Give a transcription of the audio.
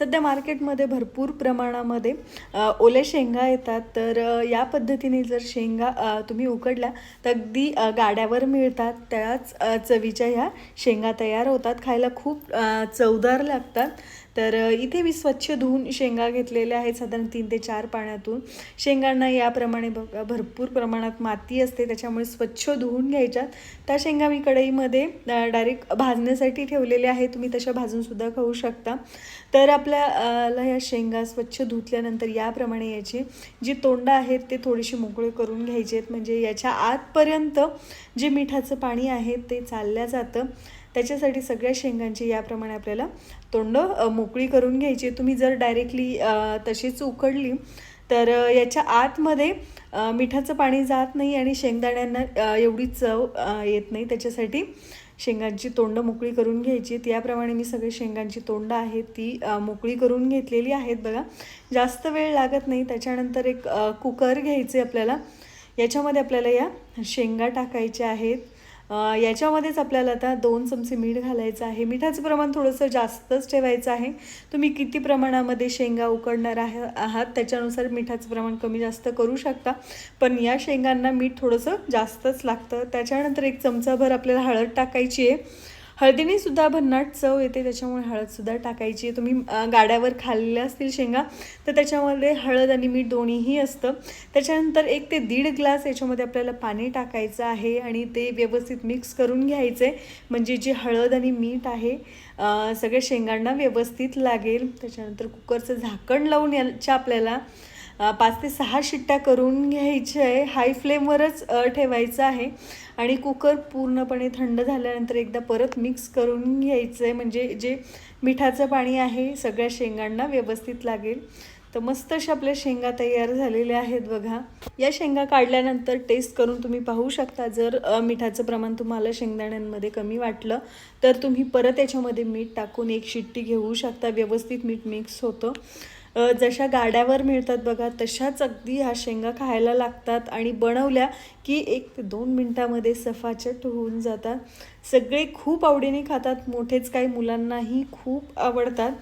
सध्या मार्केटमध्ये भरपूर प्रमाणामध्ये ओले ओल्या शेंगा येतात. तर या पद्धतीने जर शेंगा तुम्ही उकडल्या तर अगदी गाड्यावर मिळतात. त्याच चवीच्या ह्या शेंगा तयार होतात. खायला खूप चवदार लागतात. तर इथे मी स्वच्छ धुवून शेंगा घेतलेल्या आहेत साधारण तीन ते चार पाण्यातून. शेंगांना याप्रमाणे बघा भरपूर प्रमाणात माती असते त्याच्यामुळे स्वच्छ धुवून घ्यायच्यात. त्या शेंगा मी कढईमध्ये डायरेक्ट भाजण्यासाठी ठेवलेल्या आहेत. तुम्ही तशा भाजूनसुद्धा खाऊ शकता. तर आपल्याला ह्या शेंगा स्वच्छ धुतल्यानंतर याप्रमाणे याची जी तोंडं आहेत ते थोडीशी मोकळे करून घ्यायचे आहेत. म्हणजे याच्या आतपर्यंत जे मिठाचं पाणी आहे ते चालल्या जातं. त्याच्यासाठी सगळ्या शेंगांची याप्रमाणे आपल्याला तोंड मोकळी करून घ्यायची तुम्ही जर डायरेक्टली तशीच उकडली तर याच्या आतमध्ये मिठाचं पाणी जात नाही आणि शेंगदाण्यांना एवढी चव येत नाही. त्याच्यासाठी शेंगांची तोंडं मोकळी करून घ्यायची. त्याप्रमाणे याप्रमाणे मी सगळे शेंगांची तोंडं आहेत ती मोकळी करून घेतलेली आहेत बघा. जास्त वेळ लागत नाही. त्याच्यानंतर एक कुकर कुकर घ्यायचे आपल्याला. याच्यामध्ये आपल्याला या शेंगा टाकायच्या आहेत. याच्यामध्येच आपल्याला आता दोन चमचे मीठ घालायचं आहे. मिठाचं प्रमाण थोडंसं जास्तच ठेवायचं आहे. तुम्ही किती प्रमाणामध्ये शेंगा उकडणार आहे आहात त्याच्यानुसार मिठाचं प्रमाण कमी जास्त करू शकता. पण या शेंगांना मीठ थोडंसं जास्तच लागतं. त्याच्यानंतर एक चमचाभर आपल्याला हळद टाकायची आहे. हळदीने सुद्धा भन्नाट चव येते त्याच्यामुळे हळदसुद्धा टाकायची. आहे तुम्ही गाड्यावर खाल्लेल्या असतील शेंगा तर त्याच्यामध्ये हळद आणि मीठ दोन्हीही असतं. त्याच्यानंतर एक ते दीड ग्लास याच्यामध्ये आपल्याला पाणी टाकायचं आहे आणि ते व्यवस्थित मिक्स करून घ्यायचं. आहे म्हणजे जे हळद आणि मीठ आहे सगळ्या शेंगांना व्यवस्थित लागेल. त्याच्यानंतर कुकरचं झाकण लावून याच्या आपल्याला पाच ते सहा शिट्ट्या करून घ्यायच्या आहे. हाय फ्लेमवरच ठेवायचं आहे. आणि कुकर पूर्णपणे थंड झाल्यानंतर एकदा परत मिक्स करून घ्यायचं आहे. म्हणजे जे मिठाचं पाणी आहे सगळ्या शेंगांना व्यवस्थित लागेल. तर मस्त अशा आपल्या शेंगा तयार झालेल्या आहेत बघा. या शेंगा काढल्यानंतर टेस्ट करून तुम्ही पाहू शकता. जर मिठाचं प्रमाण तुम्हाला शेंगदाण्यांमध्ये कमी वाटलं तर तुम्ही परत याच्यामध्ये मीठ टाकून एक शिट्टी घेऊ शकता. व्यवस्थित मीठ मिक्स होतं. जशा गाड्यावर मिळतात बघा तशाच अगदी ह्या शेंगा खायला लागतात आणि बनवल्या की एक ते दोन मिनटामध्ये सफाचट होऊन जातात. सगळे खूप आवडीने खातात मोठेच काही मुलांनाही खूप आवडतात.